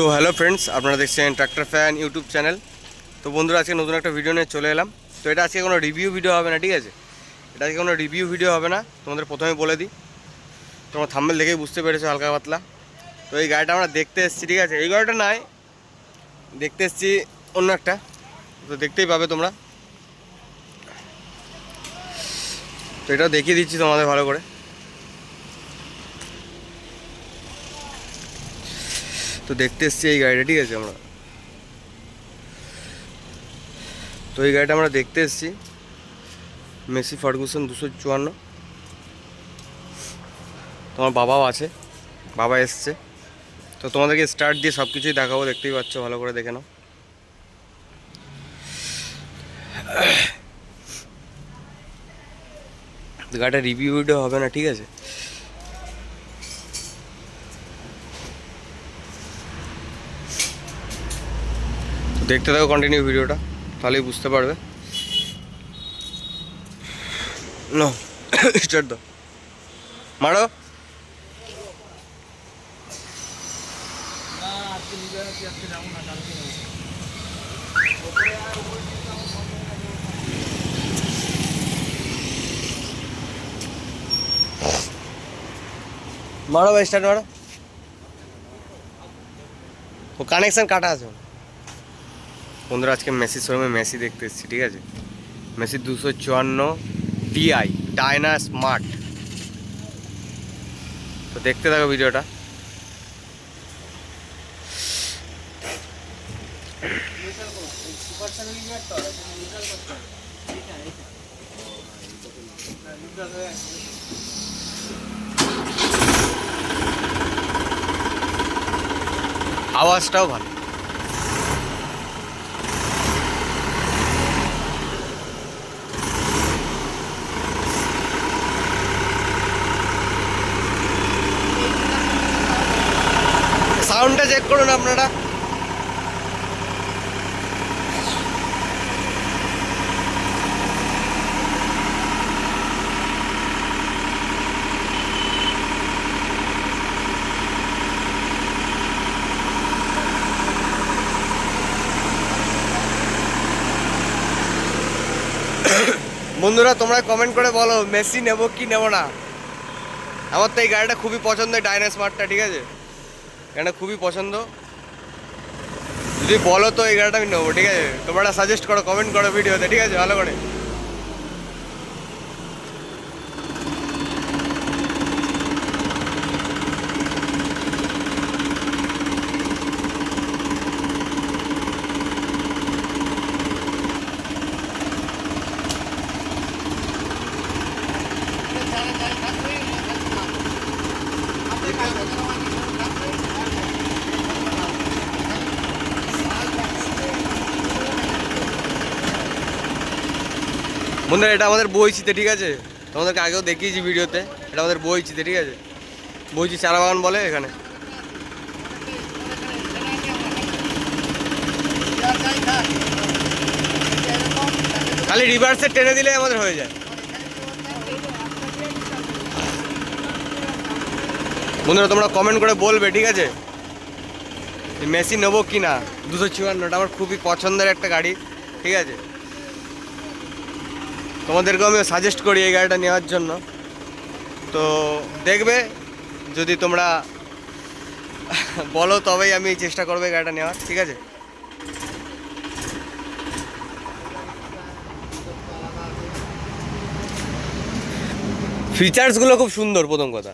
তো hello friends আপনারা দেখছেন ট্র্যাক্টর ফ্যান ইউটিউব চ্যানেল তো বন্ধুরা, আজকে নতুন একটা ভিডিও নিয়ে চলে এলাম। তো এটা আজকে কোনো রিভিউ ভিডিও হবে না, ঠিক আছে? এটা আজকে কোনো রিভিউ ভিডিও হবে না। তোমাদের প্রথমে বলে দিই। তোমরা থাম্বেল দেখেই বুঝতে পেরেছ, হালকা পাতলা। তো এই গাড়িটা আমরা দেখতে এসেছি, ঠিক আছে? এই গাড়িটা নাই, দেখতে এসেছি অন্য একটা। তো দেখতেই পাবে তোমরা। তো এটাও দেখিয়ে দিচ্ছি তোমাদের ভালো করে। তো দেখতে এসছি এই গাড়িটা, ঠিক আছে আমরা। তো এই গাড়িটা আমরা দেখতে এসছি। মেসি ফার্গুসন দুশো চুয়ান্ন। তোমার বাবাও আছে, বাবা এসছে। তো তোমাদেরকে স্টার্ট দিয়ে সব কিছুই দেখাবো, দেখতেই পাচ্ছ, ভালো করে দেখে নাও। গাড়িটা রিভিউ হবে না, ঠিক আছে? দেখতে থাকো কন্টিনিউ ভিডিওটা তাহলেই বুঝতে পারবে। স্টার্ট দাও। মারো। মারো ভাই স্টার্ট মারো। ও কানেকশন কাটা আছে। বন্ধুরা, আজকে মেসি শোরুমে মেসি দেখতে এসেছি, ঠিক আছে? মেসি দুশো চুয়ান্ন টিআই ডায়না স্মার্ট। তো দেখতে থাকো ভিডিওটা। আওয়াজটাও ভালো। সাউন্ডটা চেক করুন আপনারা। বন্ধুরা, তোমরা কমেন্ট করে বলো, মেসি নেব কি নেব না? আমার তো এই গাড়িটা খুবই পছন্দ ডাইনা স্মার্টটা ঠিক আছে? গাড়িটা খুবই পছন্দ। যদি বলো তো এই গাড়িটা আমি নেব, ঠিক আছে? তোমরা সাজেস্ট করো কমেন্ট করো ভিডিওতে, ঠিক আছে? ভালো করে। বন্ধুরা, এটা আমাদের বইচিতে ঠিক আছে? তোমাদেরকে আগেও দেখিয়েছি ভিডিওতে। এটা আমাদের বইচিতে ঠিক আছে? বইচি চারা বাগান বলে এখানে। খালি রিভার্সে টেনে দিলে আমাদের হয়ে যায়। বন্ধুরা, তোমরা কমেন্ট করে বলবে, ঠিক আছে? মেসি নেব কি না দুশো চুয়ান্নটা, আমার খুবই পছন্দের একটা গাড়ি, ঠিক আছে? তোমাদেরকেও আমি সাজেস্ট করি এই গাড়িটা নেওয়ার জন্য। তো দেখবে, যদি তোমরা বলো তবেই আমি চেষ্টা করব এই গাড়িটা নেওয়ার, ঠিক আছে? ফিচার্সগুলো খুব সুন্দর, প্রথম কথা।